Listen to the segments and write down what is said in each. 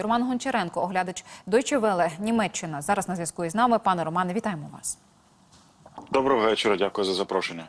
Роман Гончаренко, оглядач Deutsche Welle, Німеччина. Зараз на зв'язку із нами. Пане Романе, вітаємо вас. Доброго вечора, дякую за запрошення.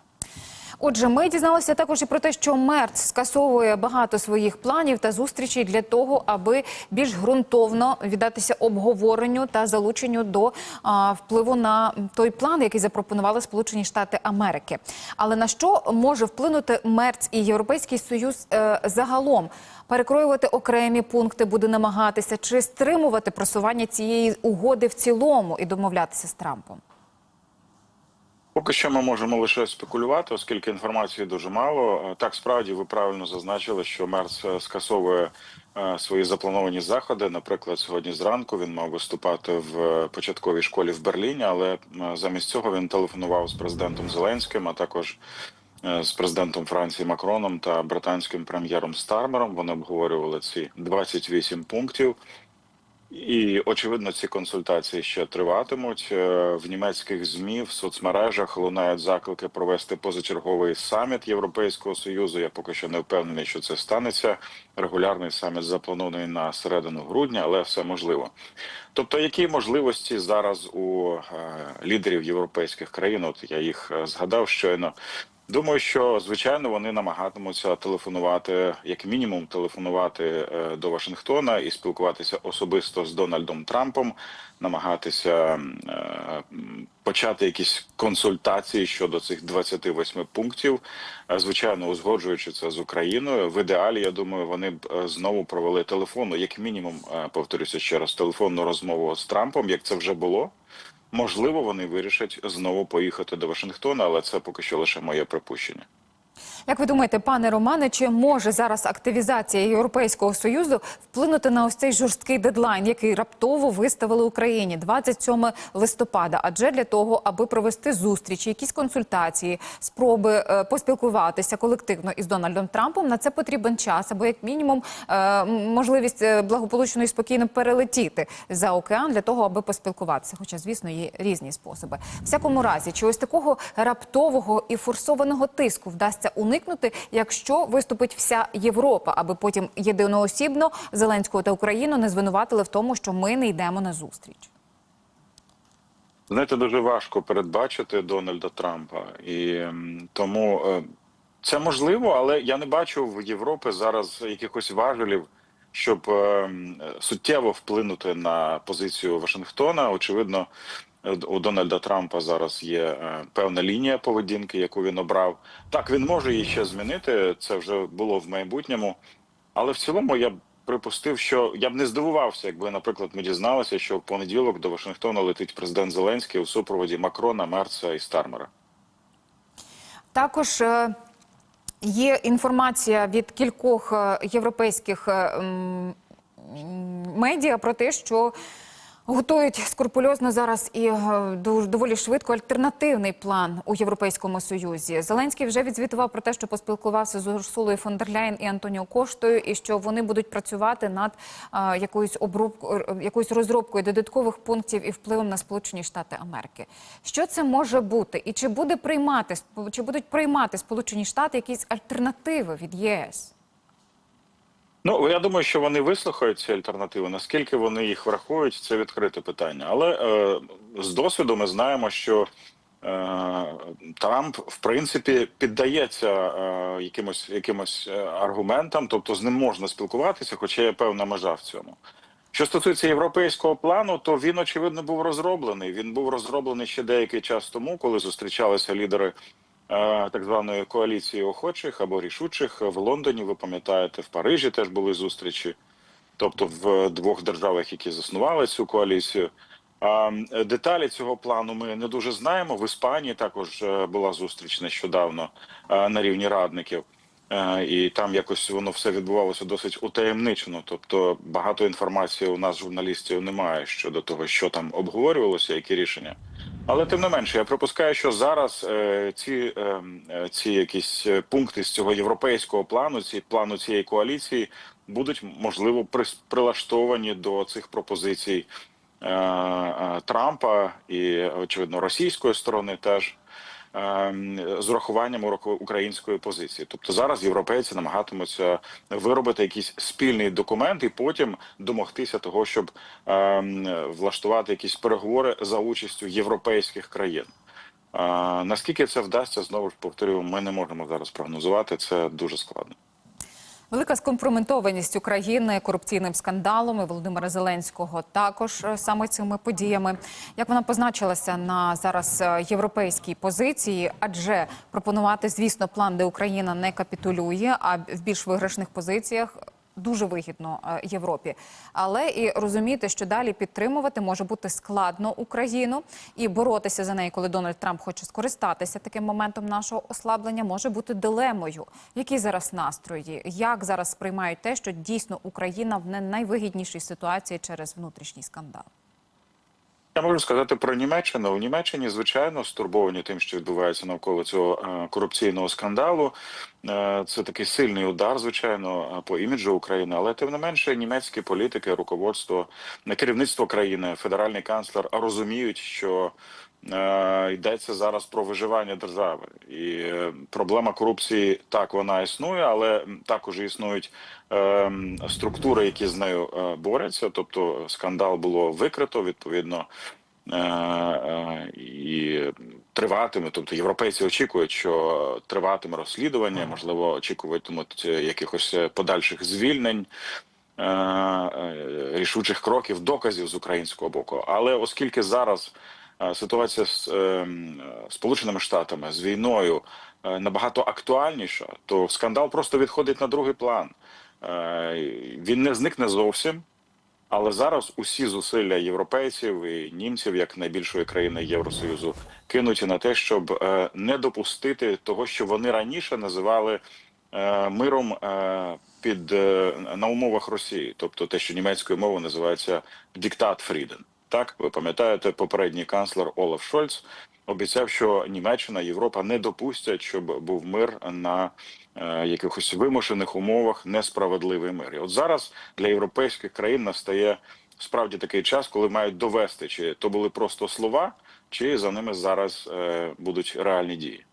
Отже, ми дізналися також і про те, що Мерц скасовує багато своїх планів та зустрічей для того, аби більш ґрунтовно віддатися обговоренню та залученню до а, впливу на той план, який запропонували Сполучені Штати Америки. Але на що може вплинути Мерц і Європейський Союз е, загалом? Перекроювати окремі пункти буде намагатися чи стримувати просування цієї угоди в цілому і домовлятися з Трампом. Поки що ми можемо лише спекулювати, оскільки інформації дуже мало. Е, Так, справді ви правильно зазначили, що Мерц е, скасовує е, свої заплановані заходи. Наприклад, сьогодні зранку він мав виступати в початковій школі в Берліні, але замість цього він телефонував з президентом Зеленським, а також з президентом Франції Макроном та британським прем'єром Стармером. Вони обговорювали ці 28 пунктів. І очевидно, ці консультації ще триватимуть Е, в німецьких змі в соцмережах. Лунають заклики провести позачерговий саміт Європейського союзу. Я поки що не впевнений, що це станеться. Регулярний саміт запланований на середину грудня, але все можливо. Тобто, які можливості зараз у е, лідерів європейських країн? От я їх е, згадав щойно. Думаю, що звичайно вони намагатимуться телефонувати, як мінімум, телефонувати е, до Вашингтона і спілкуватися особисто з Дональдом Трампом, намагатися е, почати якісь консультації щодо цих 28 пунктів. Е, Звичайно, узгоджуючи це з Україною. В ідеалі, я думаю, вони б знову провели телефонну, як мінімум, повторюся ще раз, телефонну розмову з Трампом, як це вже було. Можливо, вони вирішать знову поїхати до Вашингтона, але це поки що лише моє припущення. Як ви думаєте, пане Романе, чи може зараз активізація Європейського союзу вплинути на ось цей жорсткий дедлайн, який раптово виставили Україні 27 листопада? Адже для того, аби провести зустрічі, якісь консультації, спроби е, поспілкуватися колективно із Дональдом Трампом, на це потрібен час, або як мінімум е, можливість е, благополучно і спокійно перелетіти за океан для того, аби поспілкуватися. Хоча, звісно, є різні способи. В всякому разі, чи ось такого раптового і форсованого тиску вдасться уникнути, якщо виступить вся Європа, аби потім єдиноосібно Зеленського та Україну не звинуватили в тому, що ми не йдемо на зустріч. Знаєте, дуже важко передбачити Дональда Трампа, і тому е, це можливо, але я не бачу в Європі зараз якихось важелів, щоб е, суттєво вплинути на позицію Вашингтона. Очевидно, у Дональда Трампа зараз є е, певна лінія поведінки, яку він обрав. Так, він може її ще змінити. Це вже було в майбутньому, але в цілому я б припустив, що я б не здивувався, якби, наприклад, ми дізналися, що в понеділок до Вашингтона летить президент Зеленський у супроводі Макрона, Мерца і Стармера. Також е, є інформація від кількох е, європейських медіа про те, що готують скрупульозно зараз і е, доволі швидко альтернативний план у Європейському Союзі. Зеленський вже відзвітував про те, що поспілкувався з Урсулою фон дер Ляєн і Антоніо Коштою, і що вони будуть працювати над е, якоюсь обробкою, якоюсь розробкою додаткових пунктів і впливом на Сполучені Штати Америки. Що це може бути, і чи буде приймати чи будуть приймати Сполучені Штати якісь альтернативи від ЄС? Ну я думаю, що вони вислухають ці альтернативи. Наскільки вони їх врахують, це відкрите питання. Але е, з досвіду ми знаємо, що е, Трамп в принципі піддається е, якимось якимось е, аргументам, тобто з ним можна спілкуватися, хоча є певна межа в цьому. Що стосується європейського плану, то він очевидно був розроблений. Він був розроблений ще деякий час тому, коли зустрічалися лідери так званої коаліції охочих або рішучих в Лондоні. Ви пам'ятаєте, в Парижі теж були зустрічі, тобто в двох державах, які заснували цю коаліцію. А деталі цього плану ми не дуже знаємо. В Іспанії також е, була зустріч нещодавно е, на рівні радників. Е, І там якось воно все відбувалося досить утаємничено. Тобто багато інформації у нас журналістів немає щодо того, що там обговорювалося, які рішення. Але тим не менше, я припускаю, що зараз е, ці, е, е, ці якісь е, пункти з цього європейського плану, ці плану цієї коаліції, будуть можливо при, прилаштовані до цих пропозицій е, е, Трампа і очевидно російської сторони теж. Ем, з урахуванням української позиції. Тобто зараз європейці намагатимуться виробити якийсь спільний документ і потім домогтися того, щоб ем, влаштувати якісь переговори за участю європейських країн. Наскільки це вдасться, знову ж повторюю, ми не можемо зараз прогнозувати. Це дуже складно. Велика скомпрометованість України корупційним скандалом і Володимира Зеленського також е, саме цими подіями. Як вона позначилася на зараз е, європейській позиції? Адже пропонувати, звісно, план, де Україна не капітулює, а в більш виграшних позиціях. Дуже вигідно е, Європі, але і розуміти, що далі підтримувати може бути складно Україну і боротися за неї, коли Дональд Трамп хоче скористатися таким моментом нашого ослаблення, може бути дилемою. Які зараз настрої? Як зараз сприймають те, що дійсно Україна в не найвигіднішій ситуації через внутрішній скандал? Я можу сказати про Німеччину. У Німеччині, звичайно, стурбовані тим, що відбувається навколо цього е, корупційного скандалу. Е, Це такий сильний удар, звичайно, е, по іміджу України. Але тим не менше, німецькі політики, руководство, керівництво країни, федеральний канцлер розуміють, що йдеться зараз про виживання держави, і е, проблема корупції так вона існує, але також існують е, структури, які з нею е, борються. Тобто скандал було викрито відповідно. е, е, І триватиме, тобто європейці очікують, що триватиме розслідування, можливо, очікуватимуть е, якихось е, подальших звільнень, е, е, рішучих кроків, доказів з українського боку. Але оскільки зараз е, ситуація з е, м, е, Сполученими Штатами з війною е, набагато актуальніша, то скандал просто відходить на другий план. Е, Він не зникне зовсім. Але зараз усі зусилля європейців і німців, як найбільшої країни Євросоюзу, кинуті на те, щоб е, не допустити того, що вони раніше називали миром під на умовах Росії, тобто те, що німецькою мовою називається диктат Фріден. Так, ви пам'ятаєте, попередній канцлер Олаф Шольц обіцяв, що Німеччина, Європа не допустять, щоб був мир на е, якихось вимушених умовах, несправедливий мир. І от зараз для європейських країн настає справді такий час, коли мають довести, чи то були просто слова, чи за ними зараз е, будуть реальні дії.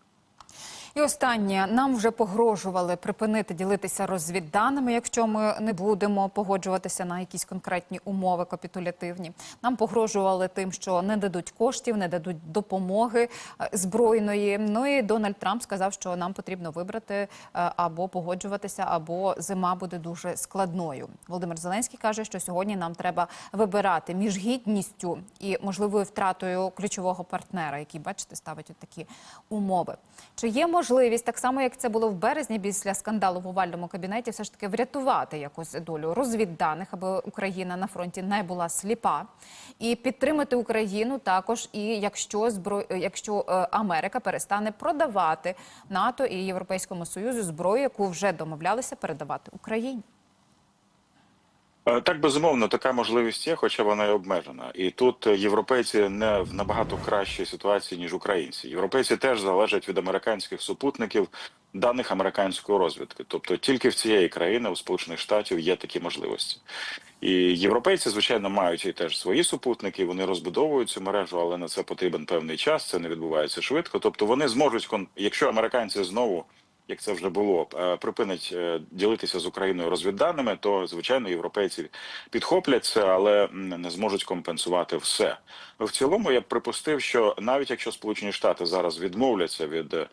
І останнє нам вже погрожували припинити ділитися розвідданими, якщо ми не будемо погоджуватися на якісь конкретні умови капітулятивні. Нам погрожували тим, що не дадуть коштів, не дадуть допомоги е, збройної. Ну і Дональд Трамп сказав, що нам потрібно вибрати е, або погоджуватися, або зима буде дуже складною. Володимир Зеленський каже, що сьогодні нам треба вибирати між гідністю і можливою втратою ключового партнера, який, бачите, ставить такі умови. Чи є можливість, так само як це було в березні після скандалу в овальному кабінеті, все ж таки врятувати якусь долю розвідданих, аби Україна на фронті не була сліпа, і підтримати Україну також, і якщо збро... якщо е, Америка перестане продавати НАТО і Європейському Союзу зброю, яку вже домовлялися передавати Україні. Е, Так, безумовно, така можливість є, хоча вона і обмежена. І тут європейці не в набагато кращій ситуації, ніж українці. Європейці теж залежать від американських супутників, даних американської розвідки. Тобто тільки в цієї країни, у Сполучених Штатів, є такі можливості. І європейці, звичайно, мають і теж свої супутники. Вони розбудовують цю мережу, але на це потрібен певний час. Це не відбувається швидко. Тобто вони зможуть якщо американці знову як це вже було, е, припинить е, ділитися з Україною розвідданими, то звичайно європейці підхоплять це, але не зможуть компенсувати все. В цілому я б припустив, що навіть якщо Сполучені Штати зараз відмовляться від е,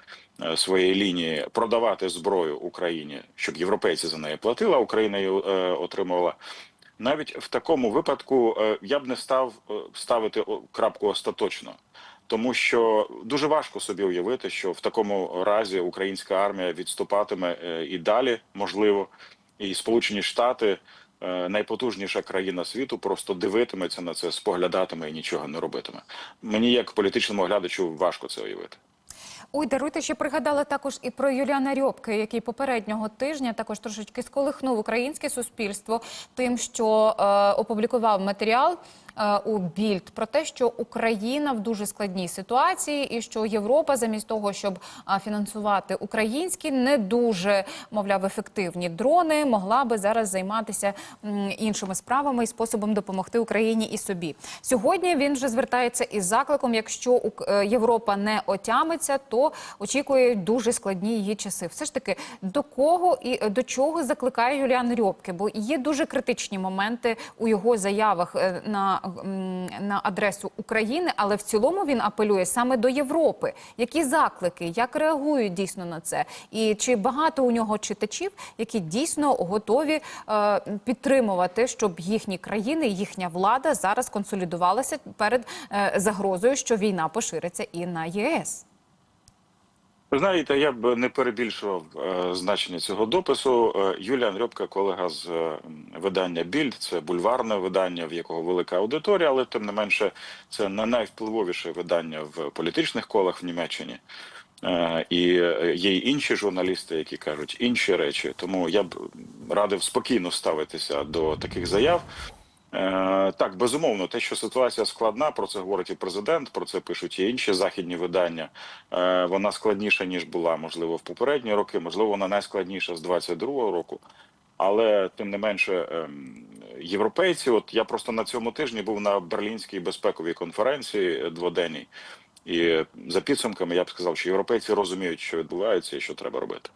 своєї лінії продавати зброю Україні, щоб європейці за неї платили, а Україна її отримувала. Навіть в такому випадку я б не став ставити крапку остаточно, тому що дуже важко собі уявити, що в такому разі українська армія відступатиме е, і далі, можливо, і Сполучені Штати, е, найпотужніша країна світу, просто дивитиметься на це, споглядатиме і нічого не робитиме. Мені, як політичному оглядачу, важко це уявити. Ой, даруйте, ще пригадала також і про Юліана Рьобки, який попереднього тижня також трошечки сколихнув українське суспільство тим, що е, опублікував матеріал у Більд про те, що Україна в дуже складній ситуації, і що Європа, замість того, щоб фінансувати українські не дуже мовляв ефективні дрони, могла би зараз займатися іншими справами і способом допомогти Україні і собі. Сьогодні він вже звертається із закликом: якщо е, Європа не отямиться, то очікують дуже складні її часи. Все ж таки, до кого і е, до чого закликає Юліан Рьопке? Бо є дуже критичні моменти у його заявах е, на, на адресу України, але в цілому він апелює саме до Європи. Які заклики, як реагують дійсно на це? І чи багато у нього читачів, які дійсно готові е, підтримувати, щоб їхні країни, їхня влада зараз консолідувалася перед е, загрозою, що війна пошириться і на ЄС? Знаєте, я б не перебільшував е, значення цього допису. Е, Юліан Рьопка, колега з е, видання Більд, це бульварне видання, в якого велика аудиторія, але тим не менше це не найвпливовіше видання в політичних колах в Німеччині. Е, І є й інші журналісти, які кажуть інші речі. Тому я б радив спокійно ставитися до таких заяв. Е, Так, безумовно, те, що ситуація складна, про це говорить і президент, про це пишуть і інші західні видання. Е, Вона складніша ніж була, можливо, в попередні роки, можливо, вона найскладніша з 22-го року. Але тим не менше, ем, європейці, от я просто на цьому тижні був на берлінській безпековій конференції дводенній, і за підсумками я б сказав, що європейці розуміють, що відбувається і що треба робити.